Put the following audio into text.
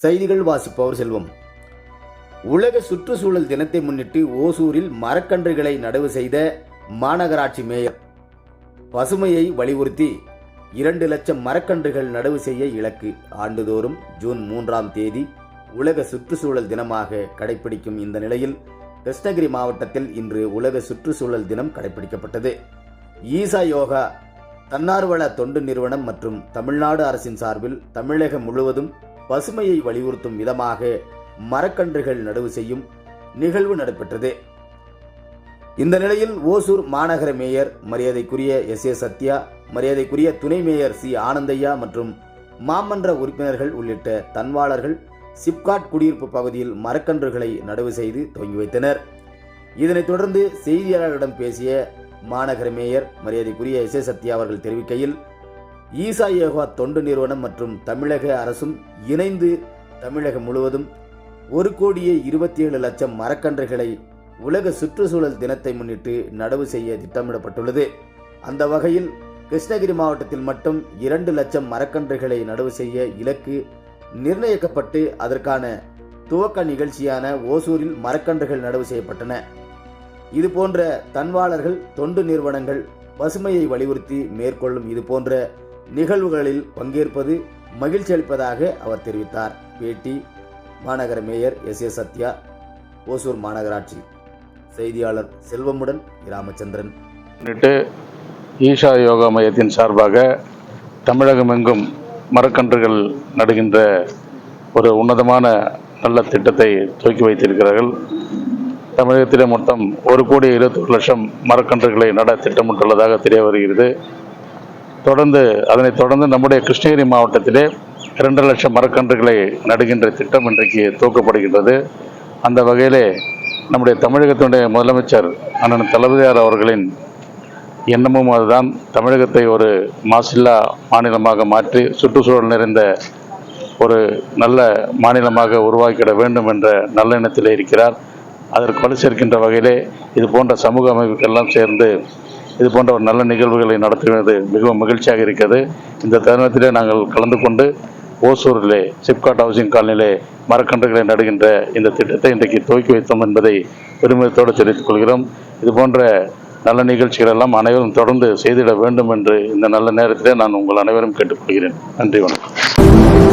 செய்திகள் வாசிப்பவர் செல்வம். உலக சுற்றுச்சூழல் தினத்தை முன்னிட்டு ஓசூரில் மரக்கன்றுகளை நடவு செய்த மாநகராட்சி மேயர் பசுமையை வலியுறுத்தி இரண்டு லட்சம் மரக்கன்றுகள் நடவு செய்ய இலக்கு. ஆண்டுதோறும் ஜூன் மூன்றாம் தேதி உலக சுற்றுச்சூழல் தினமாக கடைபிடிக்கும் இந்த நிலையில் கிருஷ்ணகிரி மாவட்டத்தில் இன்று உலக சுற்றுச்சூழல் தினம் கடைபிடிக்கப்பட்டது. ஈசா யோகா தன்னார்வல தொண்டு நிறுவனம் மற்றும் தமிழ்நாடு அரசின் சார்பில் தமிழகம் முழுவதும் பசுமையை வலியுறுத்தும் விதமாக மரக்கன்றுகள் நடவு செய்யும் நிகழ்வு நடைபெற்றது. இந்த நிலையில் ஓசூர் மாநகர மேயர் மரியாதைக்குரிய எஸ் ஏ சத்யா மரியாதைக்குரிய துணை மேயர் சி ஆனந்தையா மற்றும் மாமன்ற உறுப்பினர்கள் உள்ளிட்ட தன்வாளர்கள் சிப்காட் குடியிருப்பு பகுதியில் மரக்கன்றுகளை நடவு செய்து துவங்கி வைத்தனர். இதனைத் தொடர்ந்து செய்தியாளர்களிடம் பேசிய மாநகர மேயர் மரியாதைக்குரிய எஸ் ஏ சத்யா அவர்கள் தெரிவிக்கையில் ஈசா யோகா தொண்டு நிறுவனம் மற்றும் தமிழக அரசும் இணைந்து தமிழகம் முழுவதும் ஒரு கோடியே இருபத்தி ஏழு லட்சம் மரக்கன்றுகளை உலக சுற்றுச்சூழல் தினத்தை முன்னிட்டு நடவு செய்ய திட்டமிடப்பட்டுள்ளது. அந்த வகையில் கிருஷ்ணகிரி மாவட்டத்தில் மட்டும் இரண்டு லட்சம் மரக்கன்றுகளை நடவு செய்ய இலக்கு நிர்ணயிக்கப்பட்டு அதற்கான துவக்க நிகழ்ச்சியான ஓசூரில் மரக்கன்றுகள் நடவு செய்யப்பட்டன. இது போன்ற தன்வாளர்கள் தொண்டு நிறுவனங்கள் பசுமையை வலியுறுத்தி மேற்கொள்ளும் இது போன்ற நிகழ்வுகளில் பங்கேற்பது மகிழ்ச்சி அளிப்பதாக அவர் தெரிவித்தார். பேட்டி மாநகர mayor S. A. Sathya Hosur மாநகராட்சி செய்தியாளர் செல்வமுடன் ராமச்சந்திரன் ஈஷா யோகா மையத்தின் சார்பாக தமிழகமெங்கும் மரக்கன்றுகள் நடுகின்ற ஒரு உன்னதமான நல்ல திட்டத்தை துவக்கி வைத்திருக்கிறார்கள். தமிழகத்திலே மொத்தம் ஒரு கோடி இருபத்தொரு லட்சம் மரக்கன்றுகளை நட திட்டமிட்டுள்ளதாக தெரிய வருகிறது. தொடர்ந்து அதனைத் தொடர்ந்து நம்முடைய கிருஷ்ணகிரி மாவட்டத்திலே இரண்டு லட்சம் மரக்கன்றுகளை நடுகின்ற திட்டம் இன்றைக்கு துவக்கப்படுகின்றது. அந்த வகையிலே நம்முடைய தமிழகத்தினுடைய முதலமைச்சர் அண்ணன் தளபதியார் அவர்களின் எண்ணமும் அதுதான் தமிழகத்தை ஒரு மாசில்லா மாநிலமாக மாற்றி சுற்றுச்சூழல் நிறைந்த ஒரு நல்ல மாநிலமாக உருவாக்கிட வேண்டும் என்ற நல்ல எண்ணத்தில் இருக்கிறார். அதற்கு வலு சேர்க்கின்ற வகையிலே இது போன்ற சமூக அமைப்புக்கெல்லாம் சேர்ந்து இது போன்ற ஒரு நல்ல நிகழ்வுகளை நடத்துவது மிகவும் மகிழ்ச்சியாக இருக்கிறது. இந்த தருணத்திலே நாங்கள் கலந்து கொண்டு ஓசூரிலே சிப்காட் ஹவுசிங் காலனியிலே மரக்கன்றுகளை நடுகின்ற இந்த திட்டத்தை இன்றைக்கு துவக்கி வைத்தோம் என்பதை பெருமிதத்தோடு தெரிவித்துக் கொள்கிறோம். இது போன்ற நல்ல நிகழ்ச்சிகள் எல்லாம் அனைவரும் தொடர்ந்து செய்திட வேண்டும் என்று இந்த நல்ல நேரத்திலே நான் உங்கள் அனைவரும் கேட்டுக்கொள்கிறேன். நன்றி வணக்கம்.